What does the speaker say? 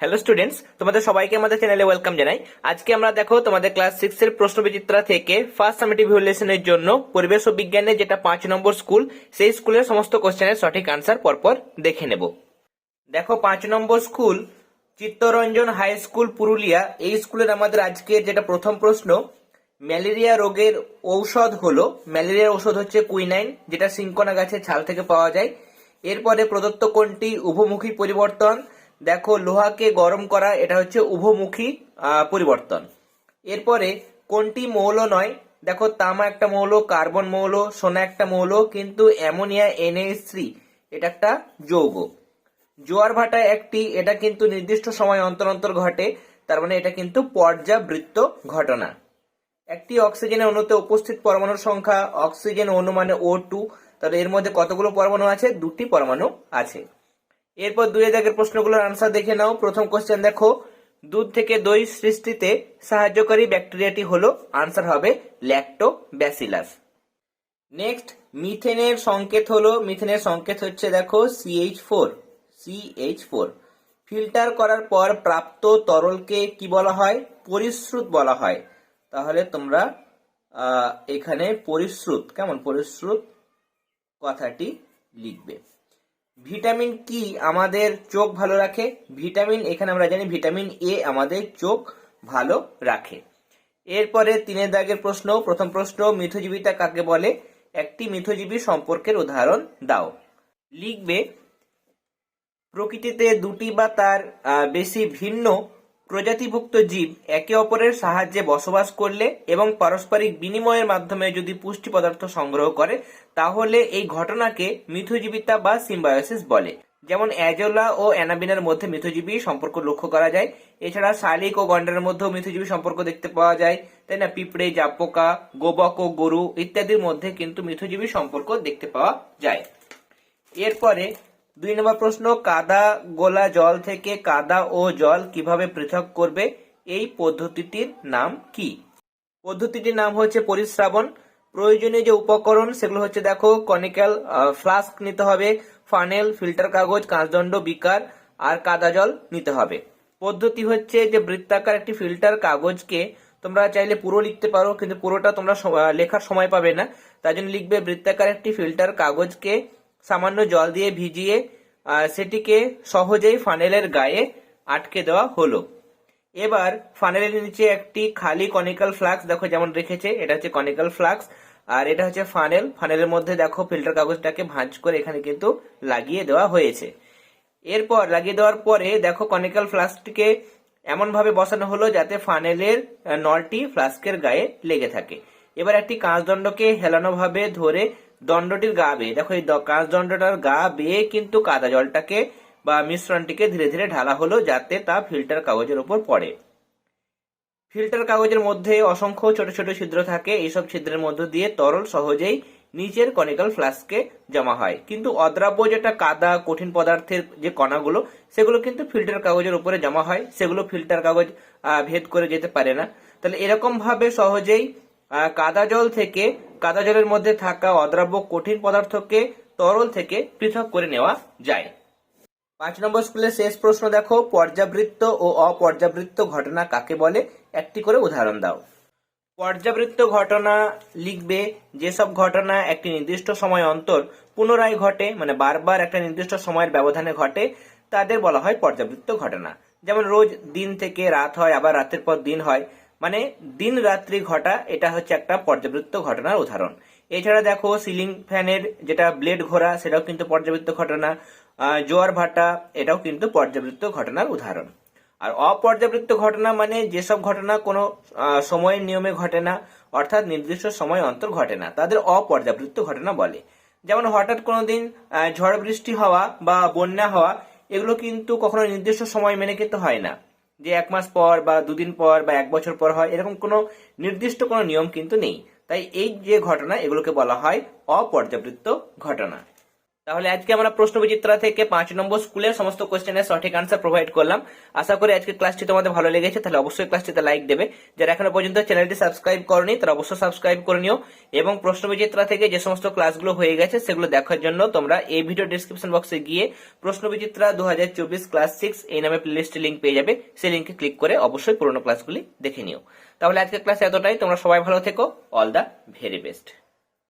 Hello students তোমাদের সবাইকে আমাদের চ্যানেলে ওয়েলকাম জানাই। আজকে আমরা দেখো তোমাদের ক্লাস সিক্স এর প্রশ্ন বিচিত্রা থেকে ফার্স্ট সামেটিভ ইভ্যালুয়েশনের জন্য পরিবেশ ও বিজ্ঞানের যেটা পাঁচ নম্বর স্কুল সেই স্কুলের সমস্ত কোশ্চেনের সঠিক আনসার পরপর দেখে নেব। দেখো পাঁচ নম্বর school Chittaranjan high school Purulia. এই স্কুলের আমাদের আজকের যেটা প্রথম প্রশ্ন, ম্যালেরিয়া রোগের ঔষধ হলো, ম্যালেরিয়ার ঔষধ হচ্ছে কুইনাইন যেটা সিঙ্কোনা গাছের ছাল থেকে পাওয়া যায়। এরপরে প্রদত্ত কোনটি? উভমুখী পরিবর্তন। দেখো, লোহাকে গরম করা, এটা হচ্ছে উভমুখী পরিবর্তন। এরপরে, কোনটি মৌল নয়? দেখো, তামা একটা মৌল, কার্বন মৌল, সোনা একটা মৌল, কিন্তু অ্যামোনিয়া থ্রি, এটা একটা যৌগ। জোয়ার ভাটা একটি, এটা কিন্তু নির্দিষ্ট সময় অন্তর অন্তর ঘটে, তার মানে এটা কিন্তু পর্যাবৃত্ত ঘটনা। একটি অক্সিজেনের অণুতে উপস্থিত পরমাণুর সংখ্যা, অক্সিজেন অণু মানে ও টু তাহলে এর মধ্যে কতগুলো পরমাণু আছে? দুটি পরমাণু আছে। এরপর দুই দাগের প্রশ্নগুলোর আনসার দেখে নাও। প্রথম কোশ্চেন দেখো, দুধ থেকে দই সৃষ্টিতে সাহায্যকারী ব্যাকটেরিয়াটি হলো আনসার হবে ল্যাক্টো ব্যাসিলাস নেক্সট মিথেনের সংকেত হলো, মিথেনের সংকেত হচ্ছে দেখো CH four CH four filter করার পর প্রাপ্ত তরলকে কি বলা হয়? পরিশ্রুত বলা হয়। তাহলে তোমরা এখানে পরিশ্রুত, কেমন পরিশ্রুত? কথাটি লিখবে। ভিটামিন কি আমাদের চোখ ভালো রাখে? ভিটামিন, এখানে আমরা জানি ভিটামিন এ আমাদের চোখ ভালো রাখে। এরপরে তিনের দাগের প্রশ্ন, প্রথম প্রশ্ন, মিথজীবিতা কাকে বলে? একটি মিথজীবী সম্পর্কের উদাহরণ দাও। লিখবে, প্রকৃতিতে দুটি বা তার বেশি ভিন্ন প্রজাতিভুক্ত জীব একে অপরের সাহায্যে বসবাস করলে এবং পারস্পরিক বিনিময়ের মাধ্যমে যদি পুষ্টি পদার্থ সংগ্রহ করে, তাহলে এই ঘটনাকে মিথজীবিতা বা সিম্বায়োসিস বলে। যেমন অ্যাজোলা ও অ্যানাবিনার মধ্যে মিথজীবী সম্পর্ক লক্ষ্য করা যায়। এছাড়া শালিক ও গন্ডারের মধ্যেও মিথজীবী সম্পর্ক দেখতে পাওয়া যায়। তাই না, পিঁপড়ে, জাপোকা, গোবক ও গরু ইত্যাদির মধ্যে কিন্তু মিথজীবী সম্পর্ক দেখতে পাওয়া যায়। এরপরে দুই নম্বর প্রশ্ন, কাদা গোলা জল থেকে কাদা ও জল কীভাবে পৃথক করবে? এই পদ্ধতিটির নাম কি? পদ্ধতিটির নাম হচ্ছে পরিশ্রাবণ প্রয়োজনীয় যে উপকরণ, সেগুলো হচ্ছে দেখো, কনিক্যাল ফ্লাস্ক নিতে হবে, ফানেল, ফিল্টার কাগজ, কাঁচদণ্ড, বিকার আর কাদা জল নিতে হবে। পদ্ধতি হচ্ছে যে বৃত্তাকার একটি ফিল্টার কাগজকে তোমরা চাইলে পুরো লিখতে পারো, কিন্তু পুরোটা তোমরা লেখার সময় পাবে না। তাই জন্য লিখবে বৃত্তাকার একটি ফিল্টার কাগজকে সামান্য জল দিয়ে ভিজিয়ে সেটিকে সহজেই ফানেলের গায়ে আটকে দেওয়া হলো। এবার ফানেলের নিচে একটি খালি কনিক্যাল ফ্লাক্স দেখো যেমন রেখেছে, এটা হচ্ছে কনিক্যাল ফ্লাক্স আর এটা হচ্ছে ফানেল ফানেলের মধ্যে দেখো ফিল্টার কাগজটাকে ভাঁজ করে এখানে কিন্তু লাগিয়ে দেওয়া হয়েছে। এরপর লাগিয়ে দেওয়ার পরে দেখো কনিক্যাল ফ্লাস্কটিকে এমন ভাবে বসানো হলো যাতে ফানেলের নলটি ফ্লাস্কের গায়ে লেগে থাকে। এবার একটি কাঁচদণ্ডকে হেলানো ভাবে ধরে দণ্ডটির গা বেয়ে। দেখো, এই দ- কাঁচদণ্ডটার গা বেয়ে কিন্তু কাদা জলটাকে বা মিশ্রণটিকে ধীরে ধীরে ঢালা হলো যাতে তা ফিল্টার কাগজের উপর পড়ে। ফিল্টার কাগজের মধ্যে অসংখ্য ছোট ছোট ছিদ্র থাকে। এইসব ছিদ্রের মধ্য দিয়ে তরল সহজেই নিচের কনিক্যাল ফ্লাস্কে জমা হয়। কিন্তু অদ্রাব্য যেটা কাদা, কঠিন পদার্থের যে কণাগুলো, সেগুলো কিন্তু ফিল্টার কাগজের উপরে জমা হয়। সেগুলো ফিল্টার কাগজ ভেদ করে যেতে পারে না। তাহলে এরকম ভাবে সহজেই কাদা জল থেকে, কাদা জলের মধ্যে থাকা অদ্রাব্য কঠিন পদার্থকে তরল থেকে পৃথক করে নেওয়া যায়। পাঁচ নম্বর স্কুলের শেষ প্রশ্ন দেখো, পর্যাবৃত্ত ও অপর্যাবৃত্ত ঘটনা কাকে বলে? একটি করে উদাহরণ দাও। পর্যাবৃত্ত ঘটনা লিখবে, যেসব ঘটনা একটি নির্দিষ্ট সময় অন্তর পুনরায় ঘটে মানে বারবার একটা নির্দিষ্ট সময়ের ব্যবধানে ঘটে, তাদের বলা হয় পর্যাবৃত্ত ঘটনা। যেমন রোজ দিন থেকে রাত হয়, আবার রাতের পর দিন হয়। মানে দিন রাত্রি ঘটা, এটা হচ্ছে একটা পর্যাবৃত্ত ঘটনার উদাহরণ। এছাড়া দেখো, সিলিং ফ্যানের যেটা ব্লেড ঘোরা, সেটাও কিন্তু পর্যাবৃত্ত ঘটনা। জোয়ার ভাটা, এটাও কিন্তু পর্যাবৃত্ত ঘটনার উদাহরণ। আর অপর্যাবৃত্ত ঘটনা মানে যেসব ঘটনা কোনো সময়ের নিয়মে ঘটে না, অর্থাৎ নির্দিষ্ট সময় অন্তর ঘটে না, তাদের অপর্যাবৃত্ত ঘটনা বলে। যেমন হঠাৎ কোনো দিন ঝড় বৃষ্টি হওয়া বা বন্যা হওয়া, এগুলো কিন্তু কখনো নির্দিষ্ট সময় মেনে কিন্তু হয় না। যে এক মাস পর বা দুদিন পর বা এক বছর পর হয়, এরকম কোনো নির্দিষ্ট কোনো নিয়ম কিন্তু নেই। তাই এই যে ঘটনা, এগুলোকে বলা হয় অপর্যাবৃত্ত ঘটনা। তাহলে আজকে আমরা প্রশ্ন বিচিত্রা থেকে পাঁচ নম্বর স্কুলের সমস্ত কোয়েশ্চেনের সঠিক আনসার প্রোভাইড করলাম। আশা করি আজকে ক্লাসটি তোমাদের ভালো লেগেছে, তাহলে অবশ্যই ক্লাসটিতে লাইক দেবে। যারা এখনও পর্যন্ত চ্যানেলটি সাবস্ক্রাইব করনি, তারা অবশ্যই সাবস্ক্রাইব করে নিও। এবং প্রশ্ন বিচিত্রা থেকে যে সমস্ত ক্লাসগুলো হয়ে গেছে, সেগুলো দেখার জন্য তোমরা এই ভিডিও ডিসক্রিপশন বক্সে গিয়ে প্রশ্ন বিচিত্রা দু ক্লাস সিক্স এই নামে প্লেলিস্টের লিঙ্ক পেয়ে যাবে। সেই লিঙ্কে ক্লিক করে অবশ্যই পুরোনো ক্লাসগুলি দেখে নিও। তাহলে আজকের ক্লাস এতটাই, তোমরা সবাই ভালো থেকো অল দ্য ভেরি বেস্ট